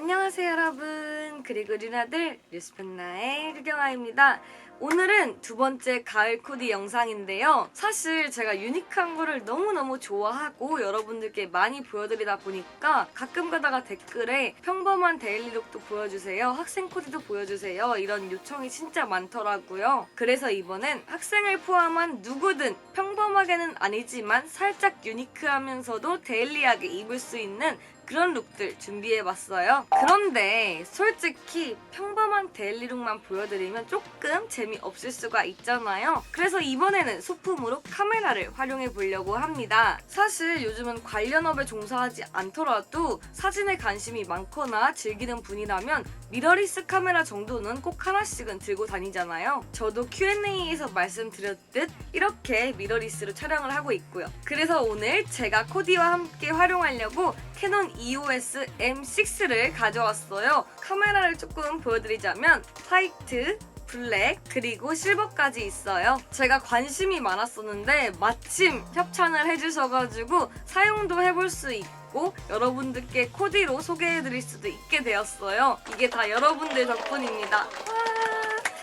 안녕하세요 여러분. 그리고 누나들 뉴스펜나의 류경아입니다. 오늘은 두 번째 가을 코디 영상인데요. 사실 제가 유니크한 거를 너무너무 좋아하고 여러분들께 많이 보여드리다 보니까 가끔 가다가 댓글에 평범한 데일리룩도 보여주세요 학생 코디도 보여주세요 이런 요청이 진짜 많더라고요. 그래서 이번엔 학생을 포함한 누구든 평범하게는 아니지만 살짝 유니크하면서도 데일리하게 입을 수 있는 그런 룩들 준비해봤어요. 그런데 솔직히 평범한 데일리룩만 보여드리면 조금 재미없을 수가 있잖아요. 그래서 이번에는 소품으로 카메라를 활용해 보려고 합니다. 사실 요즘은 관련 업에 종사하지 않더라도 사진에 관심이 많거나 즐기는 분이라면 미러리스 카메라 정도는 꼭 하나씩은 들고 다니잖아요. 저도 Q&A에서 말씀드렸듯 이렇게 미러리스로 촬영을 하고 있고요. 그래서 오늘 제가 코디와 함께 활용하려고 캐논 EOS M6를 가져왔어요. 카메라를 조금 보여드리자면 화이트, 블랙 그리고 실버까지 있어요. 제가 관심이 많았었는데 마침 협찬을 해주셔가지고 사용도 해볼 수 있고 여러분들께 코디로 소개해드릴 수도 있게 되었어요. 이게 다 여러분들 덕분입니다.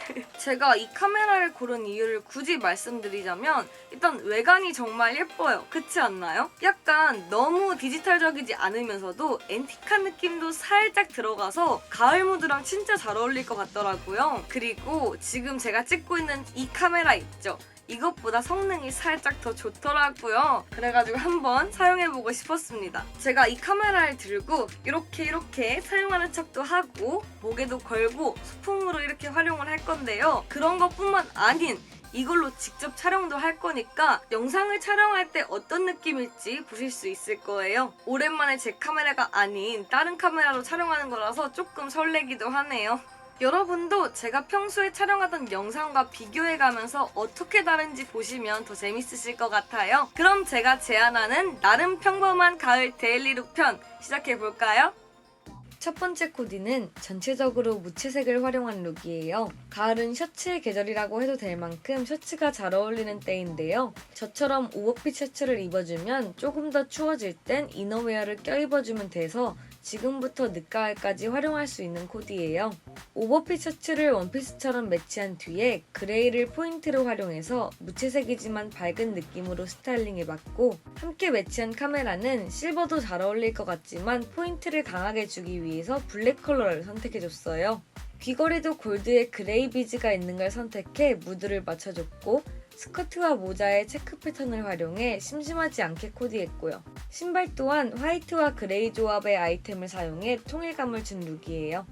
와. 제가 이 카메라를 고른 이유를 굳이 말씀드리자면 일단 외관이 정말 예뻐요. 그렇지 않나요? 약간 너무 디지털적이지 않으면서도 앤틱한 느낌도 살짝 들어가서 가을 무드랑 진짜 잘 어울릴 것 같더라고요. 그리고 지금 제가 찍고 있는 이 카메라 있죠? 이것보다 성능이 살짝 더 좋더라고요. 그래가지고 한번 사용해보고 싶었습니다. 제가 이 카메라를 들고 이렇게 이렇게 사용하는 척도 하고 목에도 걸고 소품으로 이렇게 활용을 할 건데요. 그런 것뿐만 아닌 이걸로 직접 촬영도 할 거니까 영상을 촬영할 때 어떤 느낌일지 보실 수 있을 거예요. 오랜만에 제 카메라가 아닌 다른 카메라로 촬영하는 거라서 조금 설레기도 하네요. 여러분도 제가 평소에 촬영하던 영상과 비교해가면서 어떻게 다른지 보시면 더 재밌으실 것 같아요. 그럼 제가 제안하는 나름 평범한 가을 데일리룩 편 시작해볼까요? 첫 번째 코디는 전체적으로 무채색을 활용한 룩이에요. 가을은 셔츠의 계절이라고 해도 될 만큼 셔츠가 잘 어울리는 때인데요. 저처럼 오버핏 셔츠를 입어주면 조금 더 추워질 땐 이너웨어를 껴입어주면 돼서 지금부터 늦가을까지 활용할 수 있는 코디예요. 오버핏 셔츠를 원피스처럼 매치한 뒤에 그레이를 포인트로 활용해서 무채색이지만 밝은 느낌으로 스타일링해봤고 함께 매치한 카메라는 실버도 잘 어울릴 것 같지만 포인트를 강하게 주기 위해 서 블랙 컬러를 선택해줬어요. 귀걸이도 골드에 그레이 비즈가 있는 걸 선택해 무드를 맞춰줬고 스커트와 모자에 체크 패턴을 활용해 심심하지 않게 코디했고요. 신발 또한 화이트와 그레이 조합의 아이템을 사용해 통일감을 준 룩이에요.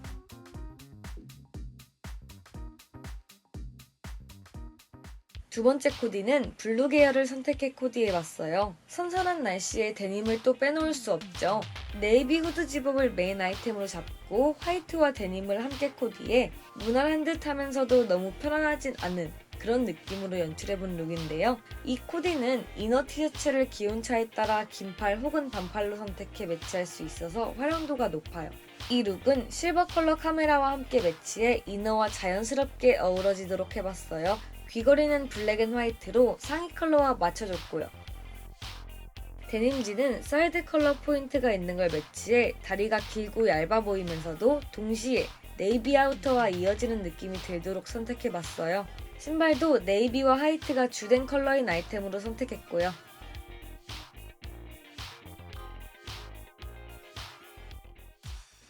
두 번째 코디는 블루 계열을 선택해 코디해봤어요. 선선한 날씨에 데님을 또 빼놓을 수 없죠. 네이비 후드 집업을 메인 아이템으로 잡고 화이트와 데님을 함께 코디해 무난한 듯 하면서도 너무 편안하진 않은 그런 느낌으로 연출해본 룩인데요. 이 코디는 이너 티셔츠를 기온차에 따라 긴팔 혹은 반팔로 선택해 매치할 수 있어서 활용도가 높아요. 이 룩은 실버 컬러 카메라와 함께 매치해 이너와 자연스럽게 어우러지도록 해봤어요. 귀걸이는 블랙 앤 화이트로 상의 컬러와 맞춰줬고요. 데님지는 사이드 컬러 포인트가 있는 걸 매치해 다리가 길고 얇아 보이면서도 동시에 네이비 아우터와 이어지는 느낌이 들도록 선택해봤어요. 신발도 네이비와 화이트가 주된 컬러인 아이템으로 선택했고요.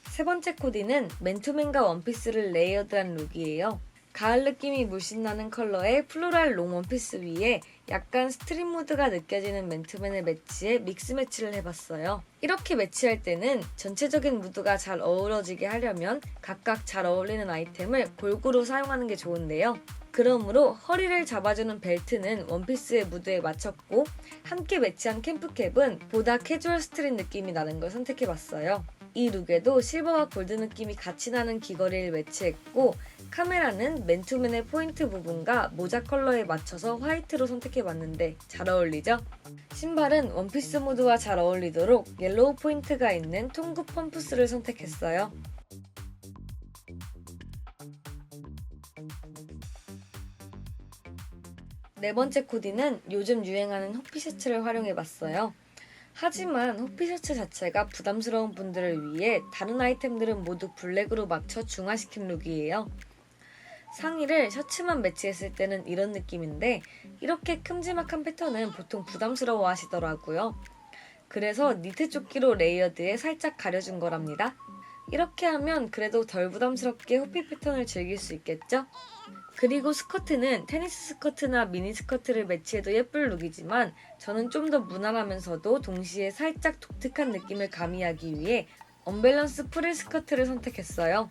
세 번째 코디는 맨투맨과 원피스를 레이어드한 룩이에요. 가을 느낌이 물씬 나는 컬러의 플로랄 롱 원피스 위에 약간 스트릿 무드가 느껴지는 맨투맨을 매치해 믹스 매치를 해봤어요. 이렇게 매치할 때는 전체적인 무드가 잘 어우러지게 하려면 각각 잘 어울리는 아이템을 골고루 사용하는 게 좋은데요. 그러므로 허리를 잡아주는 벨트는 원피스의 무드에 맞췄고 함께 매치한 캠프캡은 보다 캐주얼 스트릿 느낌이 나는 걸 선택해봤어요. 이 룩에도 실버와 골드 느낌이 같이 나는 귀걸이를 매치했고 카메라는 맨투맨의 포인트 부분과 모자 컬러에 맞춰서 화이트로 선택해봤는데 잘 어울리죠? 신발은 원피스 무드와 잘 어울리도록 옐로우 포인트가 있는 통구 펌프스를 선택했어요. 네 번째 코디는 요즘 유행하는 호피 셔츠를 활용해봤어요. 하지만 호피 셔츠 자체가 부담스러운 분들을 위해 다른 아이템들은 모두 블랙으로 맞춰 중화시킨 룩이에요. 상의를 셔츠만 매치했을 때는 이런 느낌인데 이렇게 큼지막한 패턴은 보통 부담스러워 하시더라고요. 그래서 니트 조끼로 레이어드에 살짝 가려준 거랍니다. 이렇게 하면 그래도 덜 부담스럽게 호피 패턴을 즐길 수 있겠죠? 그리고 스커트는 테니스 스커트나 미니 스커트를 매치해도 예쁠 룩이지만 저는 좀 더 무난하면서도 동시에 살짝 독특한 느낌을 가미하기 위해 언밸런스 프릴 스커트를 선택했어요.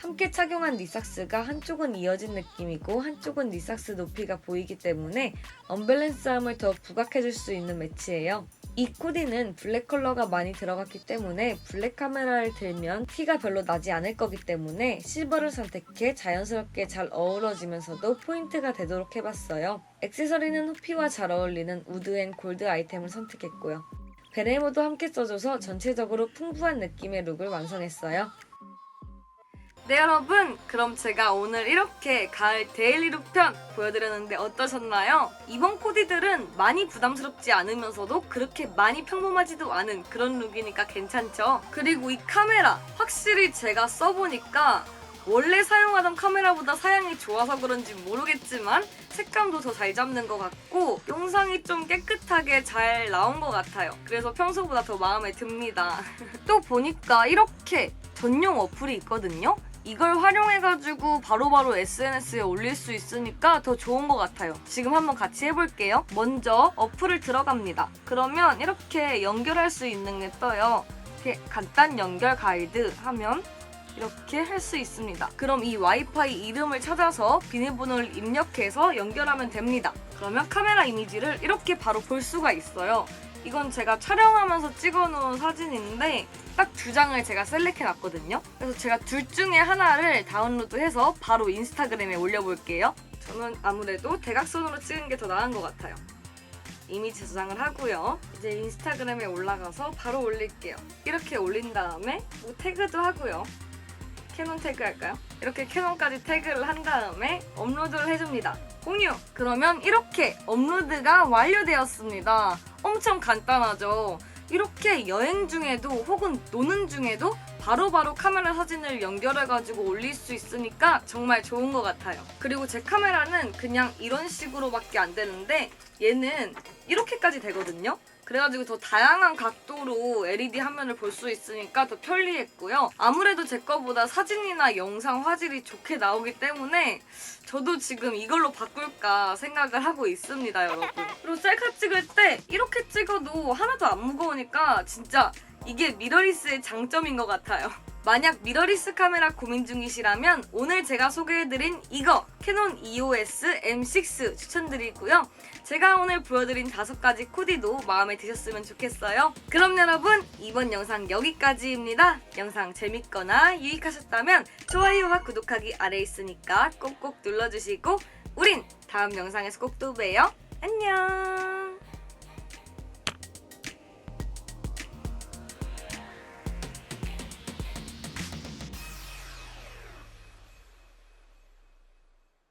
함께 착용한 니삭스가 한쪽은 이어진 느낌이고 한쪽은 니삭스 높이가 보이기 때문에 언밸런스함을 더 부각해줄 수 있는 매치예요. 이 코디는 블랙 컬러가 많이 들어갔기 때문에 블랙 카메라를 들면 티가 별로 나지 않을 거기 때문에 실버를 선택해 자연스럽게 잘 어우러지면서도 포인트가 되도록 해봤어요. 액세서리는 호피와 잘 어울리는 우드 앤 골드 아이템을 선택했고요. 베레모도 함께 써줘서 전체적으로 풍부한 느낌의 룩을 완성했어요. 네 여러분 그럼 제가 오늘 이렇게 가을 데일리 룩 편 보여드렸는데 어떠셨나요? 이번 코디들은 많이 부담스럽지 않으면서도 그렇게 많이 평범하지도 않은 그런 룩이니까 괜찮죠? 그리고 이 카메라 확실히 제가 써보니까 원래 사용하던 카메라보다 사양이 좋아서 그런지 모르겠지만 색감도 더 잘 잡는 것 같고 영상이 좀 깨끗하게 잘 나온 것 같아요. 그래서 평소보다 더 마음에 듭니다. 또 보니까 이렇게 전용 어플이 있거든요. 이걸 활용해가지고 바로바로 SNS에 올릴 수 있으니까 더 좋은 것 같아요. 지금 한번 같이 해볼게요. 먼저 어플을 들어갑니다. 그러면 이렇게 연결할 수 있는 게 떠요. 이렇게 간단 연결 가이드 하면 이렇게 할 수 있습니다. 그럼 이 와이파이 이름을 찾아서 비밀번호를 입력해서 연결하면 됩니다. 그러면 카메라 이미지를 이렇게 바로 볼 수가 있어요. 이건 제가 촬영하면서 찍어놓은 사진인데 딱 두 장을 제가 셀렉해 놨거든요. 그래서 제가 둘 중에 하나를 다운로드해서 바로 인스타그램에 올려볼게요. 저는 아무래도 대각선으로 찍은 게 더 나은 것 같아요. 이미지 저장을 하고요. 이제 인스타그램에 올라가서 바로 올릴게요. 이렇게 올린 다음에 뭐 태그도 하고요. 캐논 태그 할까요? 이렇게 캐논까지 태그를 한 다음에 업로드를 해줍니다. 공유! 그러면 이렇게 업로드가 완료되었습니다. 엄청 간단하죠? 이렇게 여행 중에도 혹은 노는 중에도 바로 바로 카메라 사진을 연결해가지고 올릴 수 있으니까 정말 좋은 것 같아요. 그리고 제 카메라는 그냥 이런 식으로밖에 안 되는데 얘는 이렇게까지 되거든요. 그래가지고 더 다양한 각도로 LED 화면을 볼 수 있으니까 더 편리했고요. 아무래도 제 거보다 사진이나 영상 화질이 좋게 나오기 때문에 저도 지금 이걸로 바꿀까 생각을 하고 있습니다, 여러분. 그리고 셀카 찍을 때 이렇게 찍어도 하나도 안 무거우니까 진짜 이게 미러리스의 장점인 것 같아요. 만약 미러리스 카메라 고민 중이시라면 오늘 제가 소개해드린 이거 캐논 EOS M6 추천드리고요. 제가 오늘 보여드린 다섯 가지 코디도 마음에 드셨으면 좋겠어요. 그럼 여러분 이번 영상 여기까지입니다. 영상 재밌거나 유익하셨다면 좋아요와 구독하기 아래 있으니까 꼭꼭 눌러주시고 우린 다음 영상에서 꼭 또 봬요. 안녕.